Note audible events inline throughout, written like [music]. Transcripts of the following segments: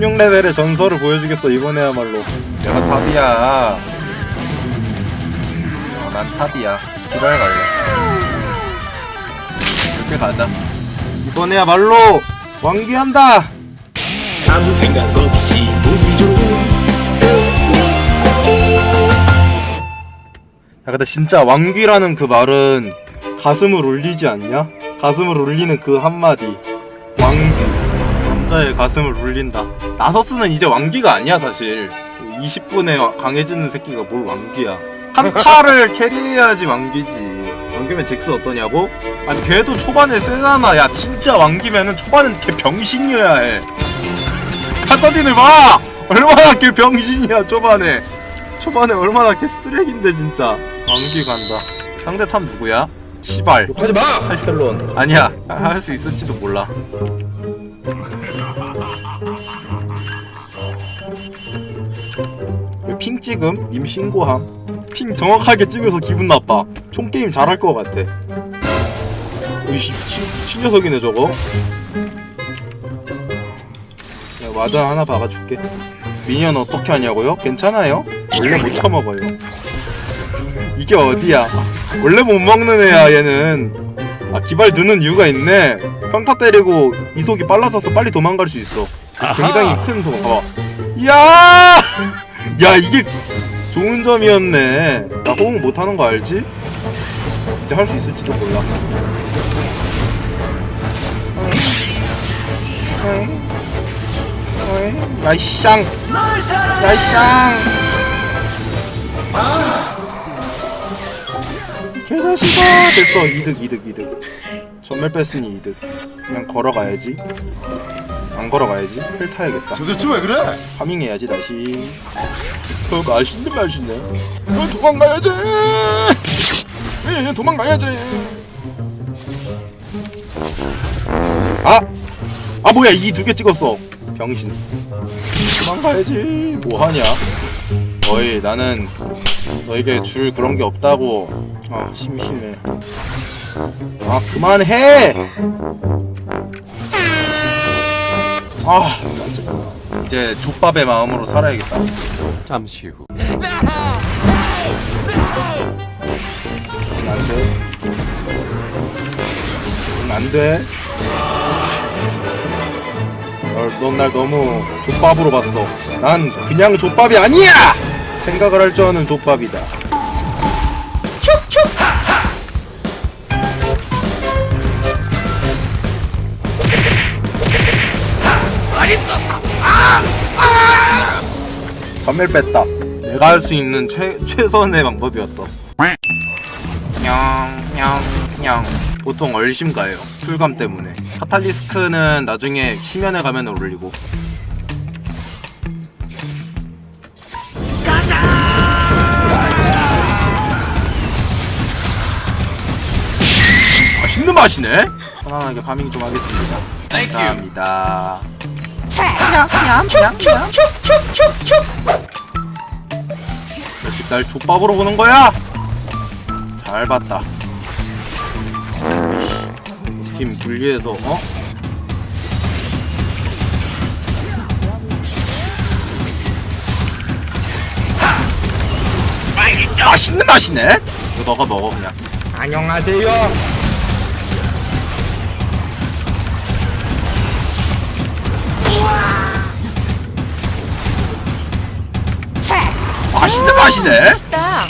16레벨의 전설을 보여주겠어 이번에야말로. 내가 탑이야. 어, 난 탑이야. 기발 갈래. 이렇게 가자. 이번에야말로 완기한다! 아무 생각 없이 좋은 야 근데 진짜 왕귀라는 그 말은 가슴을 울리지 않냐? 가슴을 울리는 그 한마디. 왕귀 남자의 가슴을 울린다 나서스는 이제 왕귀가 아니야 사실. 20분에 강해지는 새끼가 뭘 왕귀야. 한타를 [laughs] 캐리해야지 왕귀지. 왕귀면 잭스 어떠냐고? 아니 걔도 초반에 세잖아. 야 진짜 왕귀면은 초반엔 걔 병신이어야 해. 카사딘을 봐! 얼마나 걔 병신이야 초반에. 초반에 얼마나 개 쓰레기인데 진짜. 왕귀 간다. 상대 탑 누구야? 시발. 하지마! 헬론 아니야. 할 수 있을지도 몰라 찍음? 님 신고함. 핑 정확하게 찍어서 기분 나빠. 총 게임 잘할 것 같아. 으이씨 미친 녀석이네 저거. 야, 와전 하나 박아줄게. 미니언 어떻게 하냐고요? 괜찮아요? 원래 못 처먹어요. 이게 어디야? 원래 못 먹는 애야 얘는. 아 기발 느는 이유가 있네. 평타 때리고 이속이 빨라져서 빨리 도망갈 수 있어. 굉장히 큰 도망 봐봐. 이야 야 이게 좋은 점이었네. 나 호응 못하는 거 알지? 이제 할 수 있을지도 몰라. 야이쌍. 야이쌍. 개자식아. 됐어. 이득 이득 이득. 전멸 뺐으니 이득. 그냥 걸어가야지 안 걸어가야지. 펠 타야겠다. 도대체 왜 그래? 파밍해야지 다시 어 맛있네 맛있네 어 도망가야지! 예 도망가야지! 아! 아 뭐야 이 두 개 찍었어. 병신. 도망가야지. 뭐 하냐? 어이 나는 너에게 줄 그런 게 없다고. 아 심심해. 아 그만해 아 이제 족밥의 마음으로 살아야겠다. 잠시 후. 안돼. 안돼 넌 날 너무 족밥으로 봤어. 난 그냥 족밥이 아니야! 생각을 할 줄 아는 족밥이다 전멸 뺐다. 내가 할 수 있는 최, 최선의 방법이었어. 냥 냥 냥. 보통 얼심 가요. 쿨감 때문에. 카탈리스크는 나중에 심연에 가면 올리고. 맛있는 맛이네? 편안하게 파밍 좀 하겠습니다. 감사합니다 자식 날 족밥으로 보는 거야? 잘 봤다 팀 분리해서 어? 맛있는 맛이네? 너가 먹어 그냥 안녕하세요 맛있는 맛이네? 맛있다.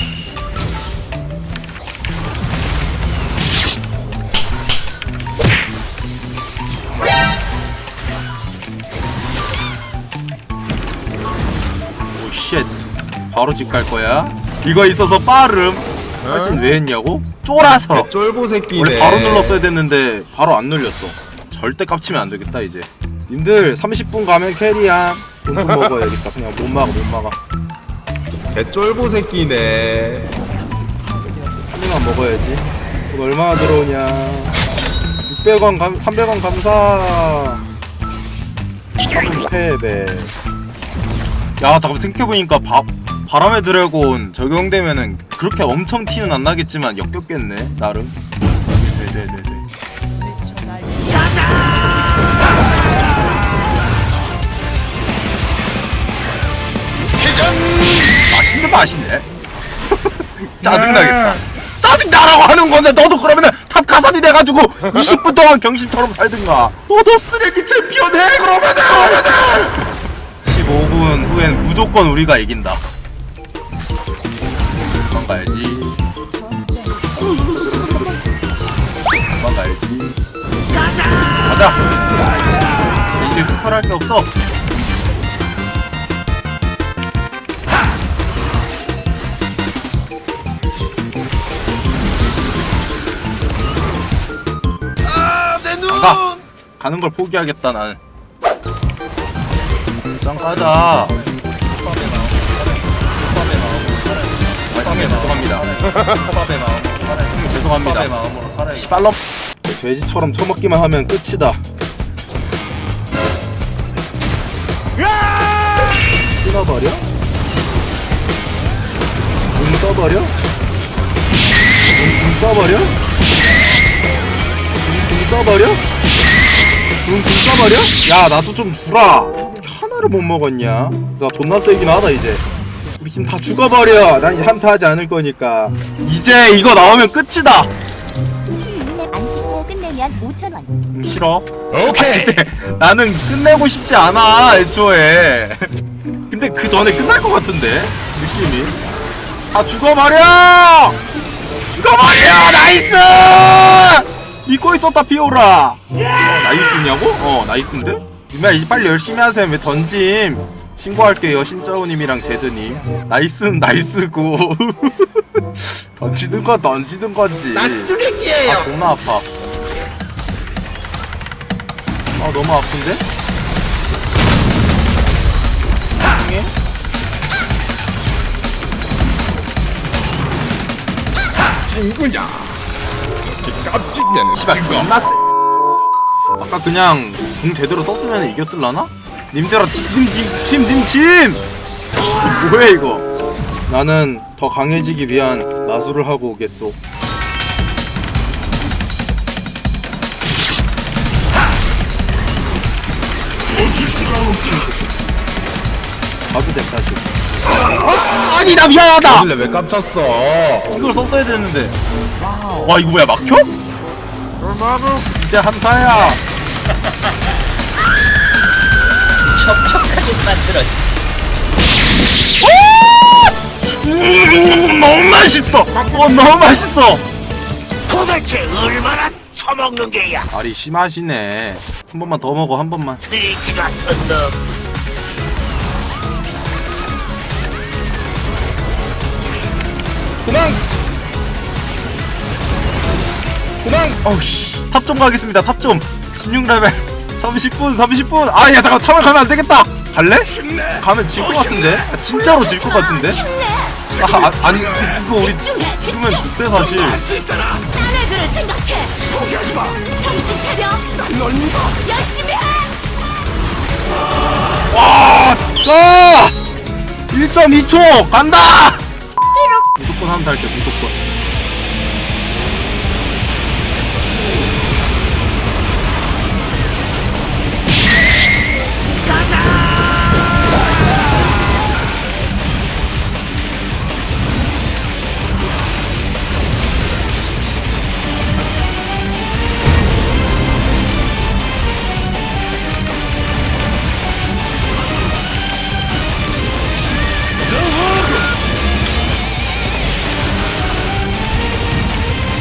오 쉣. 바로 집 갈 거야? 이거 있어서 빠름. 사진 왜 했냐고? 쫄아서. 쫄보 새끼네. 원래 바로 눌렀어야 됐는데 바로 안 눌렸어. 절대 깝치면 안 되겠다 이제. 님들 30분 가면 캐리야 돈좀 먹어야겠다. 그냥 못 막아 못 막아 개쫄보 새끼네. 한개만 먹어야지. 돈 얼마나 들어오냐. 600원 감 300원 감사. 3패배. 야 잠깐 생각해보니까 바, 바람의 드래곤 적용되면은 그렇게 엄청 티는 안 나겠지만 역겹겠네 나름. 네네네네 맛있네. [laughs] 짜증나겠다. 짜증나라고 하는 건데 너도 그러면은 탑 가사디 돼가지고 20분 동안 경신처럼 살든가. 너도 쓰레기 챔피언 해 그러면은. 15분 후엔 무조건 우리가 이긴다. 도망가야지. 도망가야지. 가자. 이제 흡혈할 게 없어. 가. 가는 걸 포기하겠다 나는. 짱 가자. 죄송합니다. 죄송합니다. 빨럼. 돼지처럼 처먹기만 하면 끝이다. 끊어버려? 붕 떠버려? 붕 떠버려? 붕 떠버려? 붕 떠버려? 야 나도 좀 주라. 하나를 못 먹었냐? 나 존나 세긴 하다 이제. 우리 팀 다 죽어버려. 난 이제 한타하지 않을 거니까. 이제 이거 나오면 끝이다. 시민의 안 찍고 끝내면 5,000원. 음, 싫어. 오케이. [laughs] 나는 끝내고 싶지 않아 애초에. [laughs] 근데 그 전에 끝날 것 같은데 느낌이. 다 죽어버려! 죽어버려! 나이스 믿고 있었다 피오라 어, 나이스냐고? 어 나이스인데? 이제 빨리 열심히 하세요 왜 던짐 신고할게요 신짜오님이랑 제드님 나이스는 나이스고 [laughs] 던지든 건 던지든 건지 나 쓰레기예요. 아 존나 아파 아 너무 아픈데? 나중에? 친구야. 이렇게 깜찍면 씨발 친구. 존나 세 아까 그냥 궁 제대로 썼으면 이겼을라나? 님들아 팀팀팀팀팀 뭐야 이거? 나는 더 강해지기 위한 마술을 하고 오겠소. 봐도 돼 사실 아, 아니 나 미안하다. 원래 왜 깜쳤어? 이걸 썼어야 되는데. 와 이거 뭐야 막혀? 이제 한타야. 척척하게 만들어. 음, 너무 맛있어. 어 너무 맛있어. 도대체 얼마나 처먹는 게야? 말이 심하시네. 한 번만 더 먹어 한 번만. 트위치 같은 놈 도망 도망 어우씨. 탑 좀 가겠습니다 탑좀. 16레벨. 30분 30분. 아야 잠깐 탑을 가면 안 되겠다. 갈래? 가면 질 것 같은데? 아, 진짜로 질 것 같은데? 아, 아 아니 이거 우리 죽으면 좋대 사실. 와! 가! 1.2초! 간다! 무조건 한번 달게 무조건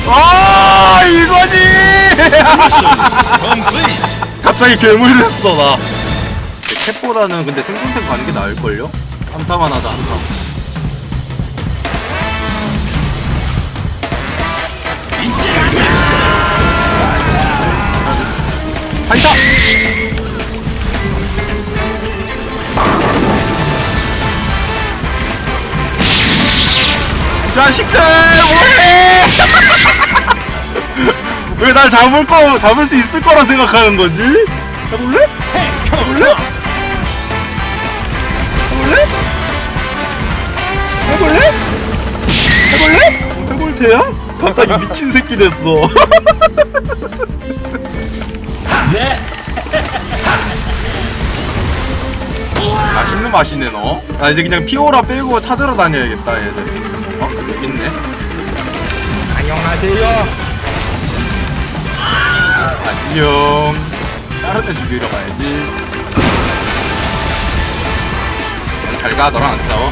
아 이거지! [laughs] 갑자기 괴물 됐어 나 캡보다는 근데 생존템 가는 게 나을걸요? 한타만 하자 한타 한타! 자식들 뭐해! 왜 날 잡을 거 잡을 수 있을 거라 생각하는 거지? 해볼래? 해볼래? 해볼래? 해볼래? 해볼 테야? 갑자기 미친 새끼 됐어. [laughs] 맛있는 마시네 너. 나 이제 그냥 피오라 빼고 찾으러 다녀야겠다 얘들. 어 여기 있네. 안녕하세요. 안녕. 다른 애 죽이러 가야지. 잘 가 너랑 안 싸워.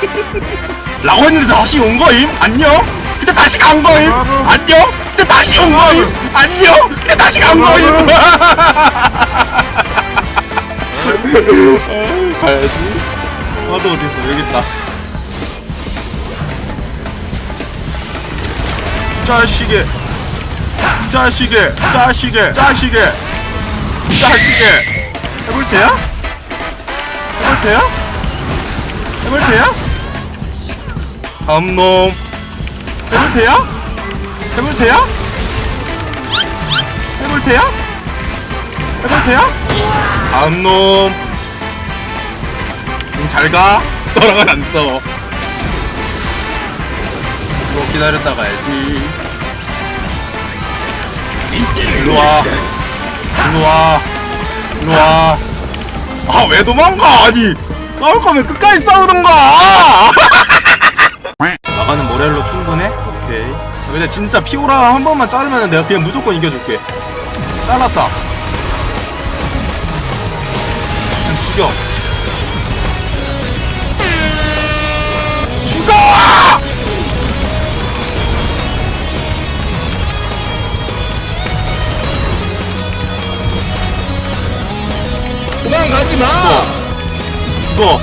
[laughs] 라고 했는데 다시 온 거임? 안녕? 근데 다시 간 거임? 안녕? 근데 다시 온 거임? 안녕? 근데 다시 간 거임? [laughs] 가야지. 와도 어딨어? 여기 있다. 자식이. 자식이. 자식이. 자식이. 자식이. 해볼 테야? 해볼 테야? 해볼 테야? 다음 놈. 해볼 테야? 해볼 테야? 해볼 테야? 해볼 테야? 다음 놈. 응, 잘 가. [laughs] 너랑은 안 싸워. 이거 기다렸다 가야지. 일로 와. 일로 와. 일로 와. 아, 왜 도망가? 아니, 싸울 거면 끝까지 싸우던가! [laughs] 나가는 모렐로 충분해? 오케이. 근데 진짜 피오라 한 번만 자르면 내가 그냥 무조건 이겨줄게. 잘랐다. 그냥 죽여. 도망가지 마. 죽어.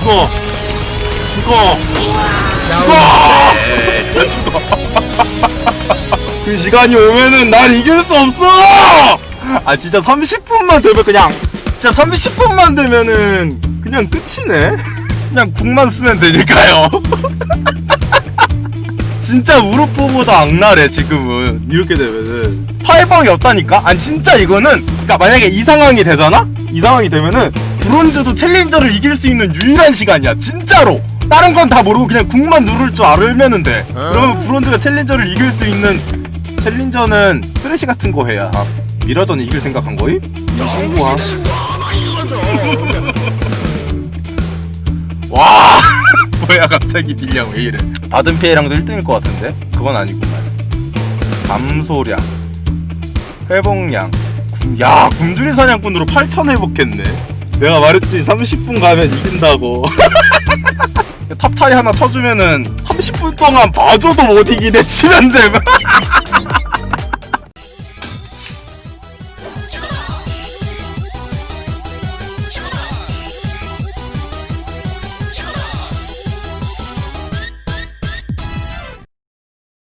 죽어. 죽어. 야, 죽어. [laughs] 그 시간이 오면은 날 이길 수 없어! 아, 진짜 30분만 되면 그냥, 진짜 30분만 되면은 그냥 끝이네? [laughs] 그냥 국만 쓰면 되니까요. [laughs] 진짜 우르포보다 악랄해, 지금은. 이렇게 되면은. 파이방이 없다니까? 아니, 진짜 이거는, 그니까 만약에 이 상황이 되잖아? 이 상황이 되면은, 브론즈도 챌린저를 이길 수 있는 유일한 시간이야. 진짜로! 다른 건 다 모르고 그냥 국만 누를 줄 알면은 돼. 그러면 브론즈가 챌린저를 이길 수 있는 챌린저는 쓰레쉬 같은 거 해야 미러전 이길 생각한 거임? 친구야. [laughs] 와 [laughs] 뭐야 갑자기 딜량 왜 이래? 받은 피해량도 1등일 것 같은데? 그건 아니구만. 감소량, 회복량. 굶- 야 굶주린 사냥꾼으로 8천 회복했네. 내가 말했지 30분 가면 이긴다고. [laughs] 탑 차이 하나 쳐주면은 30분 동안 봐줘도 못 이기네 치면 되면 [laughs]